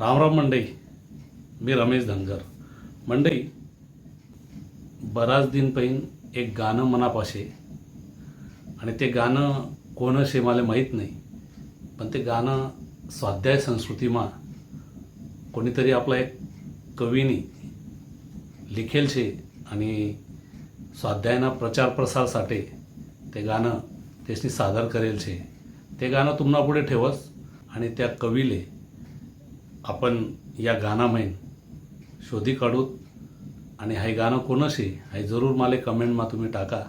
रामराम मंडई मी रमेश धनगर. मंडई बराच दिन पहिन एक गाणं मनापाशे आणि ते गाणं कोण शे मला माहीत नाही पण ते गाणं स्वाध्याय संस्कृतीमा कोणीतरी आपला एक कवीनी लिखेल शे आणि स्वाध्यायना प्रचार प्रसारसाठी ते गाणं त्याची सादर करेल शे ते गाणं तुम्हाला पुढे ठेवस आणि त्या कवीले आपण या गाणामैन शोधी काढूत आणि हाय गाणं कोणसे हाय जरूर मला कमेंटमा तुम्ही टाका.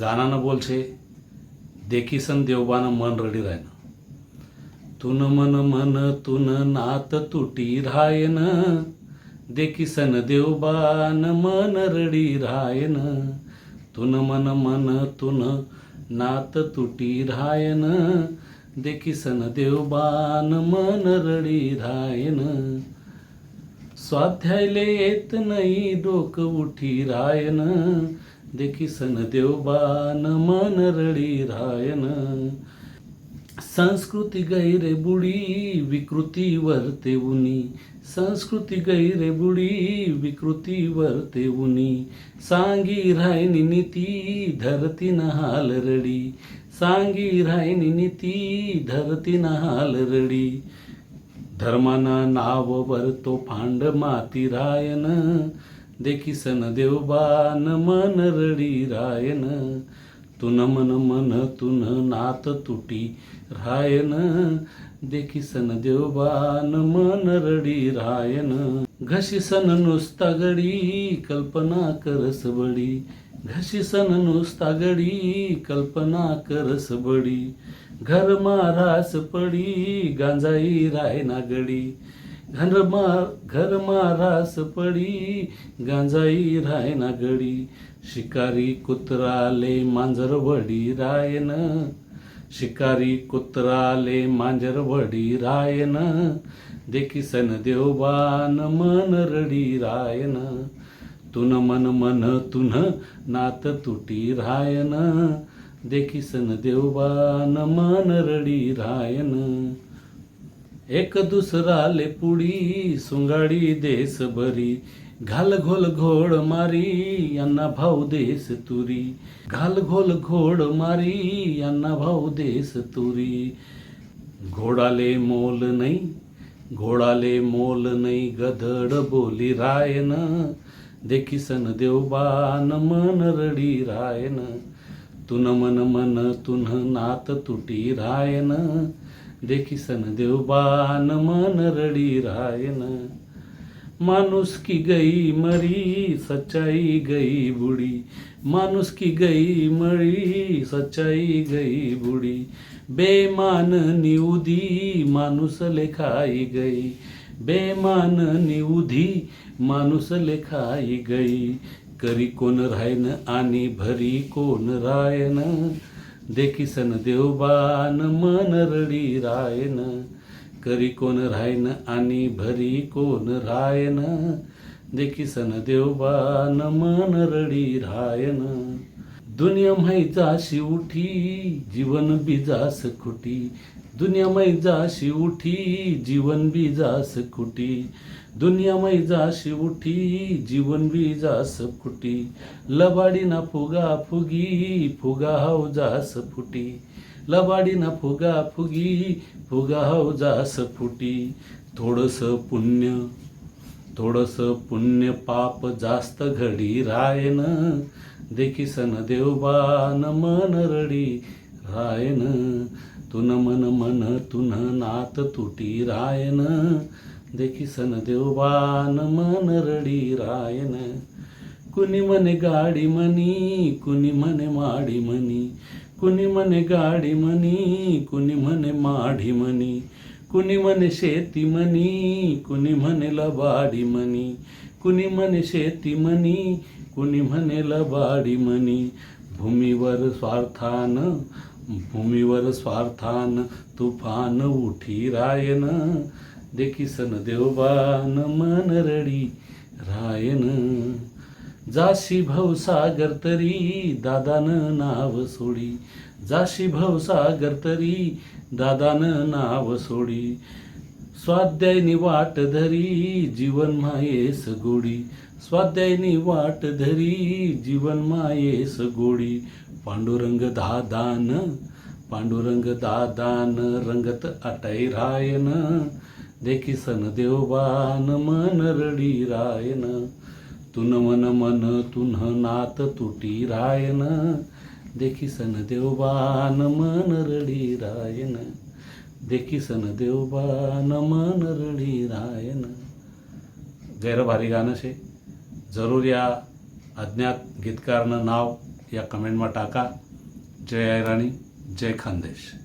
गाणानं बोलशे देखीसन देवबानं मन रडी राहणं तुन मन मन तुन नात तुटी रायन देखीसन देवबान मन रडी रायन तुन मन मन तुन नात तुटी रायन देखीसन देवबान मन रडी रायन स्वाध्यायले येत नाही डोक उठी रायन. देखीसन देवबान मन रडी रायन संस्कृती गैरे बुडी विकृती वरते उनी संस्कृती गैरे बुडी विकृती वरते उनी सांगी रायनी नीती धरती न हाल रडी। सांगी रायनी नीती धरती न हाल रडी। धर्माना नाव वरतो फांड माती रायन। देखीसन देवबान मन रडी रायन। तुन मन मन तुन नात तुटी रायन देखिसन देवबान मन रडी रायन. घशीसन नुसता गडी कल्पना करस बडी. घशीसन नुसता गडी कल्पना करस बडी. घर मारास पडी गांजाई रायना गडी. घर मा घर मारास पडी गांजाई रायना गडी. शिकारी कुत्राले मांजर वडी रायन. शिकारी कुत्राले मांजर वडी रायन. देखिसन देवबान मन रडी रायन. तुन मन मन तुन नात तुटी रायन. देखिसन देवबान मन रडी रायन. एक दुसराले पुडी सुंगाडी देसभरी. घाल घोल घोड मारी यांना भाऊ देस तुरी. घाल घोल घोड मारी यांना भाऊ देस तुरी. घोडाले मोल नाही घोडाले मोल नाही गधड बोली रायन. देखीसन देवबान मन रडी रायन. तुन मन मन तुन नात तुटी रायन. देखीसन देवबान मन रडी रायन. माणूस की गई मरी सच्चाई गई बुडी माणूस की गई मरी सच्चाई गई बुडी बेमान निउदी माणूस लेखाई गई। बेमान निउधी माणूस लेखाई गई। करी कोण रायन आणि भरी कोण रायन? देखीसन देवबान मन रडी रायन। करी कोण राहीन आणि भरी कोण रायन? देखीसन देवबान मन रडी रायन. दुनिया मै जाशी उठी जीवन बी जास खुटी. दुनिया मै जाशी उठी जीवन बी जास खुटी. दुनिया मै जाशी उठी जीवन बी जास फुटी लबाडी ना फुगा फुगी फुगा हाव जास फुटी लबाडी ना फुगा फुगी फुगा हाव जास फुटी थोडंसं पुण्य थोडंसं पुण्य पाप जास्त घडी रायन। देखीसन देवबान मन रडी रायन। तुन मन मन तुन नात तुटी रायन। देखीसन देवबान मन रडी रायन. कुणी म्हणे गाडी म्हणी कुणी म्हणे माडी म्हणी. कुणी म्हणे गाडी म्हणी कुणी म्हणे माढी म्हणी. कुणी म्हणे शेती म्हणी कुणी म्हणे लबाडी म्हणी. कुणी म्हणे शेती म्हणी कुणी म्हणे लबाडी म्हणी. भूमीवर स्वार्थान भूमीवर स्वार्थान तुफान उठी रायन. देखीसन देवबान मन रडी रायन जाशी भवसागर तरी दादानं नाव सोडी. जाशी भवसागर तरी दादानं नाव सोडी. स्वाध्यायनी वाट धरी जीवन मायेस गोडी. स्वाध्यायनी वाट धरी जीवन मायेस गोडी. पांडुरंग दादान पांडुरंग दादान रंगत अटाई रायन. देखी सन देवबान मन रडी रायन. तुन मन मन तुन्ह नात तुटी रायन. देखी सन देवबान मन रडी रायन. देखी सन देवबान मन रडी रायन. गैरभारी गाणं शे. जरूर या अज्ञात गीतकारनं नाव या कमेंटमा टाका. जय राणी जय खानदेश.